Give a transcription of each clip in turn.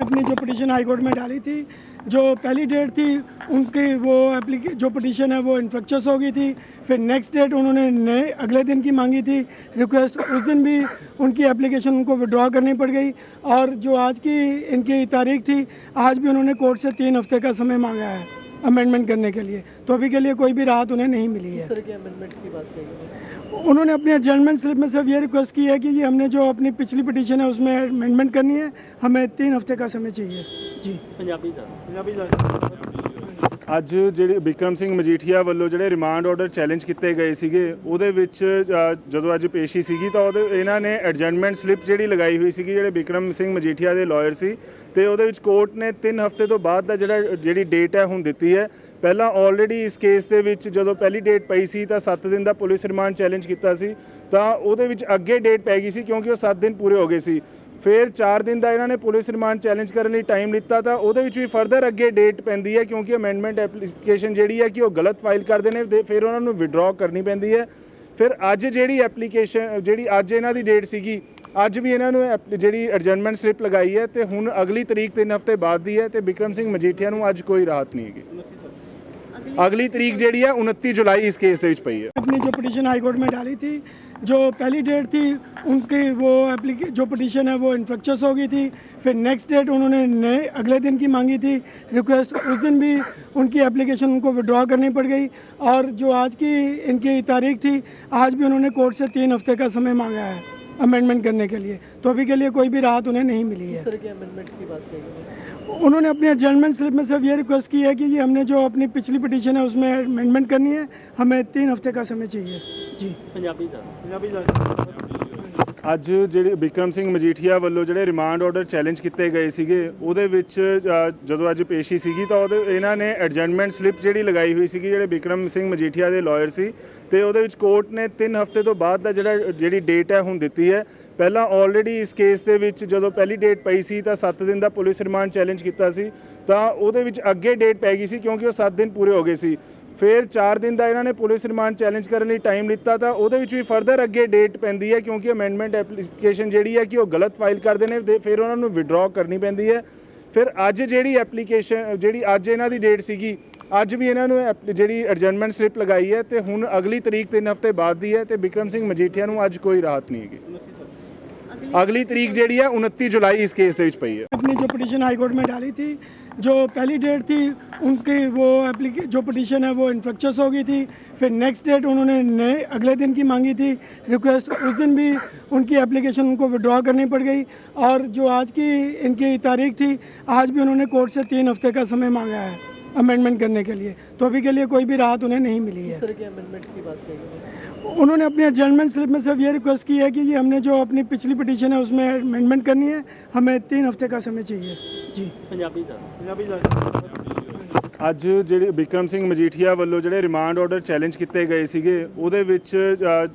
अपनी जो petition high court में डाली थी, जो पहली डेट थी, उनकी वो एप्लीके जो पटिशन है वो इन्फ्रक्चर्स हो गई थी। फिर नेक्स्ट डेट उन्होंने नए, अगले दिन की मांगी थी रिक्वेस्ट उस दिन भी उनकी एप्लीकेशन उनको विड्रॉ करनी पड़ गई और जो आज की इनकी तारीख थी, आज भी उन्होंने कोर्ट से तीन हफ़्ते का समय मांगा है। अमेंडमेंट करने के लिए। तो अभी के लिए कोई भी राहत उन्हें नहीं मिली है। उन्होंने अपने एडजमेंट स्लिप में सिर्फ़ ये रिक्वेस्ट की है कि ये हमने जो अपनी पिछली पिटीशन है उसमें अमेंडमेंट करनी है। हमें तीन हफ़्ते का समय चाहिए। जी। पंजाबी पंजाबी ਅੱਜ ਜਿਹੜੇ ਵਿਕਰਮ ਸਿੰਘ ਮਜੀਠੀਆ ਵੱਲੋਂ ਜਿਹੜੇ ਰਿਮਾਂਡ ਆਰਡਰ ਚੈਲੰਜ ਕੀਤੇ ਗਏ ਸੀਗੇ, ਉਹਦੇ ਵਿੱਚ ਜਦੋਂ ਅੱਜ ਪੇਸ਼ੀ ਸੀਗੀ ਤਾਂ ਉਹਦੇ, ਇਹਨਾਂ ਨੇ ਐਡਜਮੈਂਟ ਸਲਿੱਪ ਜਿਹੜੀ ਲਗਾਈ ਹੋਈ ਸੀਗੀ, ਜਿਹੜੇ ਵਿਕਰਮ ਸਿੰਘ ਮਜੀਠੀਆ ਦੇ ਲਾਇਰ ਸੀ, ਤੇ ਉਹਦੇ ਵਿੱਚ ਕੋਰਟ ਨੇ 3 ਹਫ਼ਤੇ ਤੋਂ ਬਾਅਦ ਦਾ ਜਿਹੜਾ, ਜਿਹੜੀ ਡੇਟ ਹੈ ਹੁਣ ਦਿੱਤੀ ਹੈ। ਪਹਿਲਾਂ ਆਲਰੇਡੀ ਇਸ ਕੇਸ ਦੇ ਵਿੱਚ ਜਦੋਂ ਪਹਿਲੀ ਡੇਟ ਪਈ ਸੀ ਤਾਂ 7 ਦਿਨ ਦਾ ਪੁਲਿਸ ਰਿਮਾਂਡ ਚੈਲੰਜ ਕੀਤਾ ਸੀ, ਤਾਂ ਉਹਦੇ ਵਿੱਚ ਅੱਗੇ ਡੇਟ ਪੈ ਗਈ ਸੀ ਕਿਉਂਕਿ ਉਹ 7 ਦਿਨ ਪੂਰੇ ਹੋ ਗਏ ਸੀ। ਫਿਰ 4 ਦਿਨ ਦਾ ਇਹਨਾਂ ਨੇ ਪੁਲਿਸ ਰਿਮਾਂਡ ਚੈਲੰਜ ਕਰਨ ਲਈ ਟਾਈਮ ਲਿੱਤਾ ਤਾਂ ਉਹਦੇ ਵਿੱਚ ਵੀ ਫਰਦਰ ਅੱਗੇ ਡੇਟ ਪੈਂਦੀ ਹੈ ਕਿਉਂਕਿ ਅਮੈਂਡਮੈਂਟ ਐਪਲੀਕੇਸ਼ਨ ਜਿਹੜੀ ਹੈ ਕਿ ਉਹ ਗਲਤ ਫਾਈਲ ਕਰਦੇ ਨੇ, ਤੇ ਫਿਰ ਉਹਨਾਂ ਨੂੰ ਵਿਡਰਾਅ ਕਰਨੀ ਪੈਂਦੀ ਹੈ। ਫਿਰ ਅੱਜ ਜਿਹੜੀ ਐਪਲੀਕੇਸ਼ਨ ਜਿਹੜੀ ਅੱਜ ਇਹਨਾਂ ਦੀ ਡੇਟ ਸੀਗੀ, ਅੱਜ ਵੀ ਇਹਨਾਂ ਨੂੰ ਜਿਹੜੀ ਐਡਜਸਟਮੈਂਟ ਸਲਿੱਪ ਲਗਾਈ ਹੈ ਤੇ ਹੁਣ ਅਗਲੀ ਤਰੀਕ 3 ਹਫ਼ਤੇ ਬਾਅਦ ਦੀ ਹੈ ਤੇ ਬਿਕਰਮ ਸਿੰਘ ਮਜੀਠੀਆ ਨੂੰ ਅੱਜ ਕੋਈ ਰਾਹਤ ਨਹੀਂ ਹੈਗੀ। ਅਗਲੀ ਤਰੀਕ ਜਿਹੜੀ ਹੈ 29 ਜੁਲਾਈ ਇਸ ਕੇਸ ਦੇ ਵਿੱਚ ਪਈ ਹੈ। ਆਪਣੀ ਜੋ ਪਟੀਸ਼ਨ ਹਾਈ ਕੋਰਟ ਮੇ ਡਾਲੀ ਥੀ जो पहली डेट थी, उनकी वो एप्लीके जो पटिशन है वो इन्फ्रक्चर्स हो गई थी। फिर नेक्स्ट डेट उन्होंने नए, अगले दिन की मांगी थी रिक्वेस्ट उस दिन भी उनकी एप्लीकेशन उनको विड्रॉ करनी पड़ गई और जो आज की, इनकी तारीख थी, आज भी उन्होंने कोर्ट से तीन हफ़्ते का समय मांगा है अमेंडमेंट करने के लिए। तो अभी के लिए कोई भी राहत उन्हें नहीं मिली है। उन्होंने अपने एडजमेंट स्लिप में सिर्फ ये रिक्वेस्ट की है कि ये हमने जो अपनी पिछली पिटीशन है उसमें अमेंडमेंट करनी है हमें तीन हफ्ते का समय चाहिए जी पंजाबी पंजाबी ਅੱਜ ਜਿਹੜੇ ਵਿਕਰਮ ਸਿੰਘ ਮਜੀਠੀਆ ਵੱਲੋਂ ਜਿਹੜੇ ਰਿਮਾਂਡ ਆਰਡਰ ਚੈਲੰਜ ਕੀਤੇ ਗਏ ਸੀਗੇ, ਉਹਦੇ ਵਿੱਚ ਜਦੋਂ ਅੱਜ ਪੇਸ਼ੀ ਸੀਗੀ ਤਾਂ ਉਹਦੇ, ਇਹਨਾਂ ਨੇ ਐਡਜਮੈਂਟ ਸਲਿੱਪ ਜਿਹੜੀ ਲਗਾਈ ਹੋਈ ਸੀਗੀ, ਜਿਹੜੇ ਵਿਕਰਮ ਸਿੰਘ ਮਜੀਠੀਆ ਦੇ ਲਾਇਰ ਸੀ, ਤੇ ਉਹਦੇ ਵਿੱਚ ਕੋਰਟ ਨੇ 3 ਹਫ਼ਤੇ ਤੋਂ ਬਾਅਦ ਦਾ ਜਿਹੜਾ, ਜਿਹੜੀ ਡੇਟ ਹੈ ਹੁਣ ਦਿੱਤੀ ਹੈ। ਪਹਿਲਾਂ ਆਲਰੇਡੀ ਇਸ ਕੇਸ ਦੇ ਵਿੱਚ ਜਦੋਂ ਪਹਿਲੀ ਡੇਟ ਪਈ ਸੀ ਤਾਂ 7 ਦਿਨ ਦਾ ਪੁਲਿਸ ਰਿਮਾਂਡ ਚੈਲੰਜ ਕੀਤਾ ਸੀ, ਤਾਂ ਉਹਦੇ ਵਿੱਚ ਅੱਗੇ ਡੇਟ ਪੈ ਗਈ ਸੀ ਕਿਉਂਕਿ ਉਹ 7 ਦਿਨ ਪੂਰੇ ਹੋ ਗਏ ਸੀ। ਫਿਰ 4 ਦਿਨ ਦਾ ਇਹਨਾਂ ਨੇ ਪੁਲਿਸ ਰਿਮਾਂਡ ਚੈਲੰਜ ਕਰਨ ਲਈ ਟਾਈਮ ਲਿੱਤਾ ਤਾਂ ਉਹਦੇ ਵਿੱਚ ਵੀ ਫਰਦਰ ਅੱਗੇ ਡੇਟ ਪੈਂਦੀ ਹੈ ਕਿਉਂਕਿ ਅਮੈਂਡਮੈਂਟ ਐਪਲੀਕੇਸ਼ਨ ਜਿਹੜੀ ਹੈ ਕਿ ਉਹ ਗਲਤ ਫਾਈਲ ਕਰਦੇ ਨੇ ਫਿਰ ਉਹਨਾਂ ਨੂੰ ਵਿਡਰਾਅ ਕਰਨੀ ਪੈਂਦੀ ਹੈ। ਫਿਰ ਅੱਜ ਜਿਹੜੀ ਐਪਲੀਕੇਸ਼ਨ ਜਿਹੜੀ ਅੱਜ ਇਹਨਾਂ ਦੀ ਡੇਟ ਸੀਗੀ, ਅੱਜ ਵੀ ਇਹਨਾਂ ਨੂੰ ਜਿਹੜੀ ਐਡਜਸਟਮੈਂਟ ਸਲਿੱਪ ਲਗਾਈ ਹੈ ਤੇ ਹੁਣ ਅਗਲੀ ਤਰੀਕ 3 ਹਫ਼ਤੇ ਬਾਅਦ ਦੀ ਹੈ ਤੇ ਬਿਕਰਮ ਸਿੰਘ ਮਜੀਠੀਆ ਨੂੰ ਅੱਜ ਕੋਈ ਰਾਹਤ ਨਹੀਂ ਹੈਗੀ। ਅਗਲੀ ਤਰੀਕ ਜਿਹੜੀ ਹੈ 29 ਜੁਲਾਈ ਇਸ ਕੇਸ ਦੇ ਵਿੱਚ ਪਈ ਹੈ। ਆਪਣੀ ਜੋ ਪਟੀਸ਼ਨ ਹਾਈ ਕੋਰਟ ਮੇ ਡਾਲੀ ਥੀ जो पहली डेट थी, उनकी वो एप्लीके जो पटिशन है, वो इन्फ्रक्चर्स हो गई थी। फिर नेक्स्ट डेट उन्होंने नए, अगले दिन की मांगी थी। रिक्वेस्ट उस दिन भी उनकी एप्लीकेशन उनको विड्रॉ करनी पड़ गई। और जो आज की, इनकी तारीख थी, आज भी उन्होंने कोर्ट से तीन हफ़्ते का समय मांगा है। अमेंडमेंट करने के लिए। तो अभी के लिए कोई भी राहत उन्हें नहीं मिली है। उन्होंने अपने एडजमेंट स्लिप में सिर्फ़ ये रिक्वेस्ट की है कि ये हमने जो अपनी पिछली पिटीशन है उसमें अमेंडमेंट करनी है। हमें तीन हफ़्ते का समय चाहिए। जी। पंजाबी ਅੱਜ ਜਿਹੜੇ ਵਿਕਰਮ ਸਿੰਘ ਮਜੀਠੀਆ ਵੱਲੋਂ ਜਿਹੜੇ ਰਿਮਾਂਡ ਆਰਡਰ ਚੈਲੰਜ ਕੀਤੇ ਗਏ ਸੀਗੇ, ਉਹਦੇ ਵਿੱਚ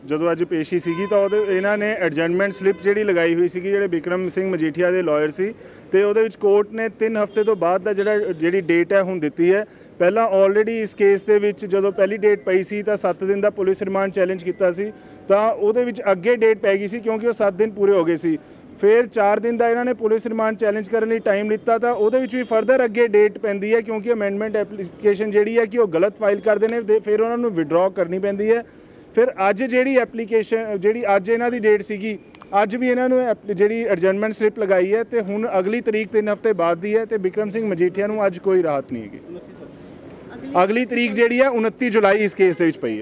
ਜਦੋਂ ਅੱਜ ਪੇਸ਼ੀ ਸੀਗੀ ਤਾਂ ਉਹਦੇ, ਇਹਨਾਂ ਨੇ ਐਡਜਮੈਂਟ ਸਲਿੱਪ ਜਿਹੜੀ ਲਗਾਈ ਹੋਈ ਸੀਗੀ, ਜਿਹੜੇ ਵਿਕਰਮ ਸਿੰਘ ਮਜੀਠੀਆ ਦੇ ਲਾਇਰ ਸੀ, ਤੇ ਉਹਦੇ ਵਿੱਚ ਕੋਰਟ ਨੇ 3 ਹਫ਼ਤੇ ਤੋਂ ਬਾਅਦ ਦਾ ਜਿਹੜਾ, ਜਿਹੜੀ ਡੇਟ ਹੈ, ਹੁਣ ਦਿੱਤੀ ਹੈ। ਪਹਿਲਾਂ ਆਲਰੇਡੀ ਇਸ ਕੇਸ ਦੇ ਵਿੱਚ ਜਦੋਂ ਪਹਿਲੀ ਡੇਟ ਪਈ ਸੀ, ਤਾਂ 7 ਦਿਨ ਦਾ ਪੁਲਿਸ ਰਿਮਾਂਡ ਚੈਲੰਜ ਕੀਤਾ ਸੀ, ਤਾਂ ਉਹਦੇ ਵਿੱਚ ਅੱਗੇ ਡੇਟ ਪੈ ਗਈ ਸੀ, ਕਿਉਂਕਿ ਉਹ 7 ਦਿਨ ਪੂਰੇ ਹੋ ਗਏ ਸੀ। ਫਿਰ 4 ਦਿਨ ਦਾ ਇਹਨਾਂ ਨੇ ਪੁਲਿਸ ਰਿਮਾਂਡ ਚੈਲੰਜ ਕਰਨ ਲਈ ਟਾਈਮ ਲਿੱਤਾ ਤਾਂ ਉਹਦੇ ਵਿੱਚ ਵੀ ਫਰਦਰ ਅੱਗੇ ਡੇਟ ਪੈਂਦੀ ਹੈ ਕਿਉਂਕਿ ਅਮੈਂਡਮੈਂਟ ਐਪਲੀਕੇਸ਼ਨ ਜਿਹੜੀ ਹੈ ਕਿ ਉਹ ਗਲਤ ਫਾਈਲ ਕਰਦੇ ਨੇ ਫਿਰ ਉਹਨਾਂ ਨੂੰ ਵਿਡਰਾਅ ਕਰਨੀ ਪੈਂਦੀ ਹੈ। ਫਿਰ ਅੱਜ ਜਿਹੜੀ ਐਪਲੀਕੇਸ਼ਨ ਜਿਹੜੀ ਅੱਜ ਇਹਨਾਂ ਦੀ ਡੇਟ ਸੀਗੀ ਅੱਜ ਵੀ ਇਹਨਾਂ ਨੂੰ ਜਿਹੜੀ ਐਡਜਮੈਂਟ ਸਲਿੱਪ ਲਗਾਈ ਹੈ ਤੇ ਹੁਣ ਅਗਲੀ ਤਰੀਕ 3 ਹਫ਼ਤੇ ਬਾਅਦ ਦੀ ਹੈ ਤੇ ਵਿਕਰਮ ਸਿੰਘ ਮਜੀਠੀਆ ਨੂੰ ਅੱਜ ਕੋਈ ਰਾਹਤ ਨਹੀਂ ਹੈਗੀ। ਅਗਲੀ ਤਰੀਕ ਜਿਹੜੀ ਹੈ 29 ਜੁਲਾਈ ਇਸ ਕੇਸ ਦੇ ਵਿੱਚ ਪਈ ਹੈ।